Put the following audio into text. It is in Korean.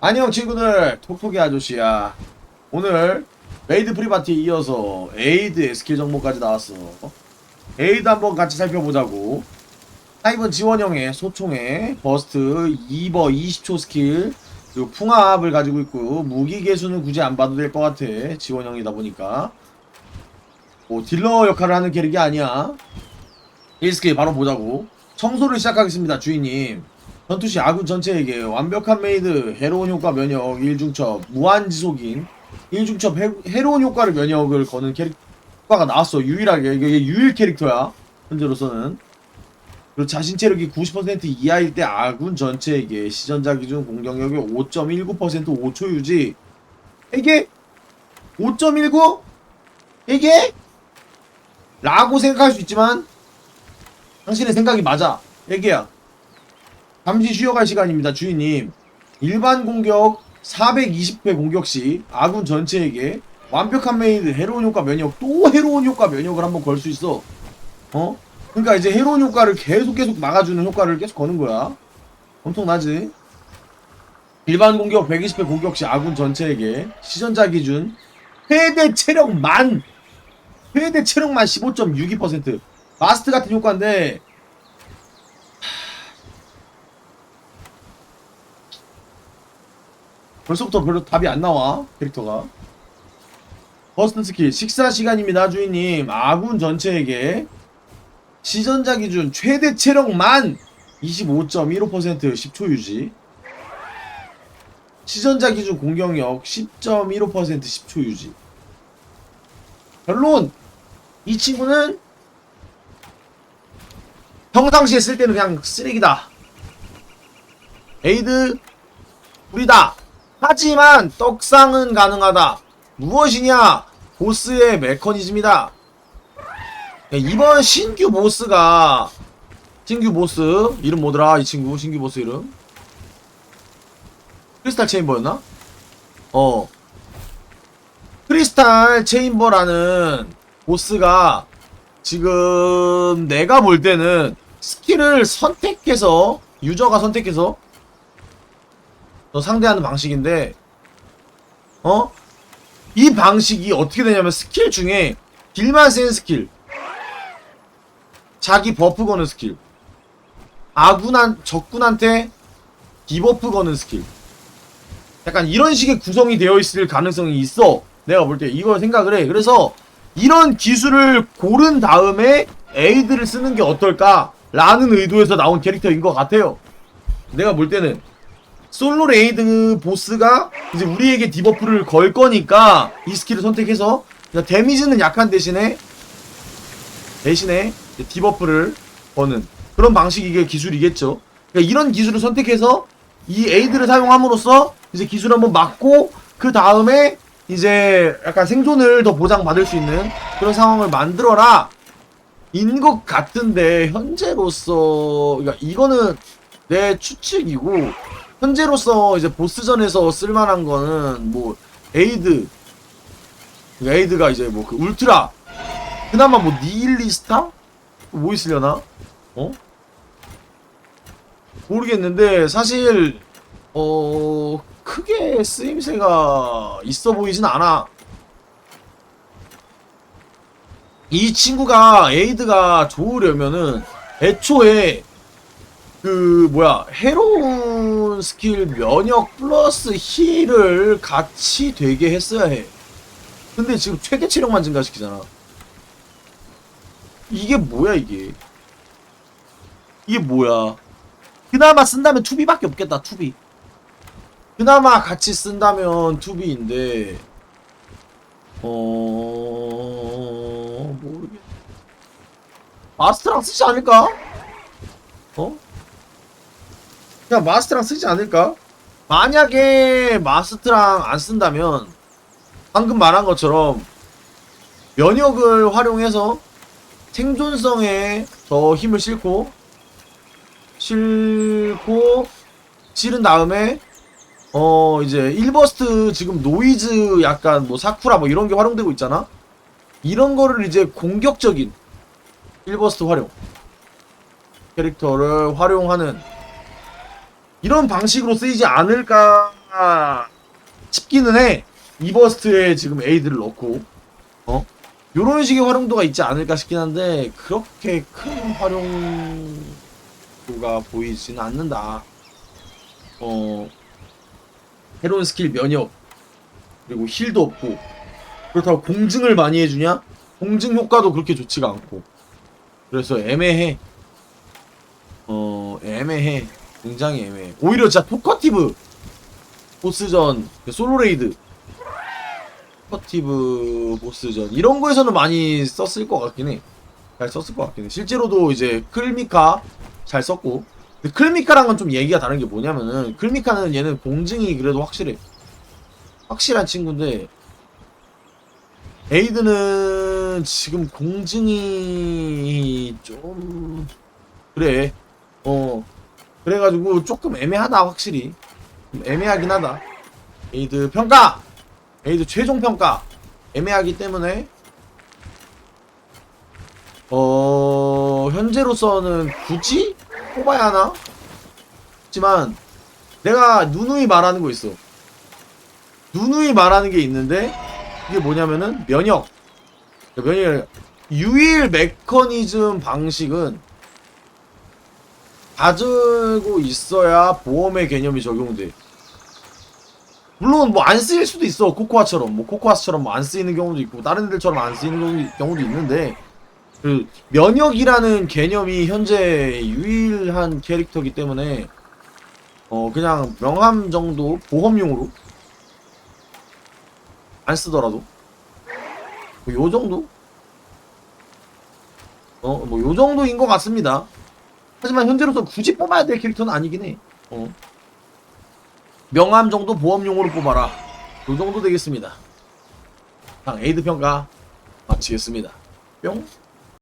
안녕 친구들. 톡톡이 아저씨야. 오늘 메이드 프리바티에 이어서 에이드 스킬 정보까지 나왔어. 에이드 한번 같이 살펴보자고. 하이번 지원형의 소총의 버스트 2버 20초 스킬 그리고 풍압을 가지고 있고 무기 개수는 굳이 안 봐도 될 것 같아. 지원형이다 보니까. 뭐 딜러 역할을 하는 캐릭이 아니야. 1스킬 바로 보자고. 청소를 시작하겠습니다 주인님 전투시 아군 전체에게 완벽한 메이드, 해로운 효과 면역, 1중첩, 무한지속인, 1중첩 해, 해로운 효과를 면역을 거는 캐릭터가 나왔어. 유일하게. 이게 유일 캐릭터야. 현재로서는. 그리고 자신 체력이 90% 이하일 때 아군 전체에게 시전자 기준 공격력의 5.19% 5초 유지. 이게 5.19? 이게? 라고 생각할 수 있지만 당신의 생각이 맞아. 얘기야. 잠시 쉬어갈 시간입니다, 주인님. 일반 공격 420회 공격 시 아군 전체에게 완벽한 메이드, 해로운 효과 면역, 또 해로운 효과 면역을 한번 걸 수 있어. 어? 그러니까 이제 해로운 효과를 계속 계속 막아주는 효과를 계속 거는 거야. 엄청나지? 일반 공격 120회 공격 시 아군 전체에게 시전자 기준 최대 체력 만 최대 체력만 15.62% 마스트 같은 효과인데 벌써부터 별로 답이 안 나와 캐릭터가. 버스트 스킬 식사 시간입니다 주인님. 아군 전체에게 시전자 기준 최대 체력 만 25.15% 10초 유지. 시전자 기준 공격력 10.15% 10초 유지. 결론 이 친구는 평상시에 쓸 때는 그냥 쓰레기다. 에이드 우리다 하지만 떡상은 가능하다. 무엇이냐? 보스의 메커니즘이다. 네, 이번 신규 보스가 신규 보스 이름 뭐더라? 이 친구 신규 보스 이름 크리스탈 체인버였나? 어 크리스탈 체인버라는 보스가 지금 내가 볼 때는 스킬을 선택해서 유저가 선택해서 너 상대하는 방식인데 어? 이 방식이 어떻게 되냐면 스킬 중에 딜만 센 스킬. 자기 버프 거는 스킬. 아군한 적군한테 디버프 거는 스킬. 약간 이런 식의 구성이 되어 있을 가능성이 있어. 내가 볼 때 이걸 생각을 해. 그래서 이런 기술을 고른 다음에 에이드를 쓰는 게 어떨까? 라는 의도에서 나온 캐릭터인 것 같아요. 내가 볼 때는 솔로 레이드 보스가 이제 우리에게 디버프를 걸 거니까 이 스킬을 선택해서 데미지는 약한 대신에 대신에 디버프를 거는 그런 방식이 기술이겠죠. 그러니까 이런 기술을 선택해서 이 에이드를 사용함으로써 이제 기술 한번 맞고 그 다음에 이제 약간 생존을 더 보장받을 수 있는 그런 상황을 만들어라 인 것 같은데 현재로서 그러니까 이거는 내 추측이고 현재로서 이제 보스전에서 쓸만한 거는 뭐 에이드. 에이드가 이제 뭐 그 울트라. 그나마 뭐 니일리스타? 뭐 있으려나? 어? 모르겠는데 사실 어 크게 쓰임새가 있어 보이진 않아. 이 친구가 에이드가 좋으려면은 애초에 그 뭐야 해로운 스킬 면역 플러스 힐을 같이 되게 했어야 해. 근데 지금 최대 체력만 증가시키잖아. 이게 뭐야 이게? 이게 뭐야? 그나마 쓴다면 투비밖에 없겠다 투비. 그나마 같이 쓴다면 투비인데 어 모르겠. 마스터랑 쓰지 않을까? 어? 그냥 마스트랑 쓰지 않을까? 만약에 마스트랑 안 쓴다면 방금 말한 것처럼 면역을 활용해서 생존성에 더 힘을 싣고 싣고 실은 다음에 어 이제 1버스트 지금 노이즈 약간 뭐 사쿠라 뭐 이런 게 활용되고 있잖아 이런 거를 이제 공격적인 1버스트 활용 캐릭터를 활용하는 이런 방식으로 쓰이지 않을까 싶기는 해. 이버스트에 지금 에이드를 넣고 어 요런 식의 활용도가 있지 않을까 싶긴 한데 그렇게 큰 활용도가 보이지는 않는다. 어 새로운 스킬 면역 그리고 힐도 없고 그렇다고 공증을 많이 해주냐? 공증 효과도 그렇게 좋지가 않고 그래서 애매해. 어 애매해. 굉장히 애매해. 오히려 진짜 토커티브 보스전 그 솔로 레이드 토커티브 보스전 이런 거에서는 많이 썼을 것 같긴 해. 잘 썼을 것 같긴 해. 실제로도 이제 클미카 잘 썼고 근데 클미카랑은 좀 얘기가 다른 게 뭐냐면은 클미카는 얘는 공증이 그래도 확실해. 확실한 친구인데 에이드는 지금 공증이 좀 그래 어 그래가지고 조금 애매하다 확실히. 좀 애매하긴 하다. 에이드 평가! 에이드 최종 평가! 애매하기 때문에. 어 현재로서는 굳이 뽑아야 하나? 하지만 내가 누누이 말하는 거 있어. 누누이 말하는 게 있는데 이게 뭐냐면은 면역. 면역. 유일 메커니즘 방식은 가지고 있어야 보험의 개념이 적용돼. 물론 뭐 안 쓰일 수도 있어 코코아처럼 뭐 코코아처럼 뭐 안 쓰이는 경우도 있고 다른 애들처럼 안 쓰이는 경우- 경우도 있는데 그 면역이라는 개념이 현재 유일한 캐릭터이기 때문에 어 그냥 명함 정도 보험용으로 안 쓰더라도 뭐 요 정도 어 뭐 요 정도인 것 같습니다. 하지만 현재로서 굳이 뽑아야 될 캐릭터는 아니긴 해. 어. 명함 정도 보험용으로 뽑아라. 요 정도 되겠습니다. 당 에이드 평가 마치겠습니다. 뿅.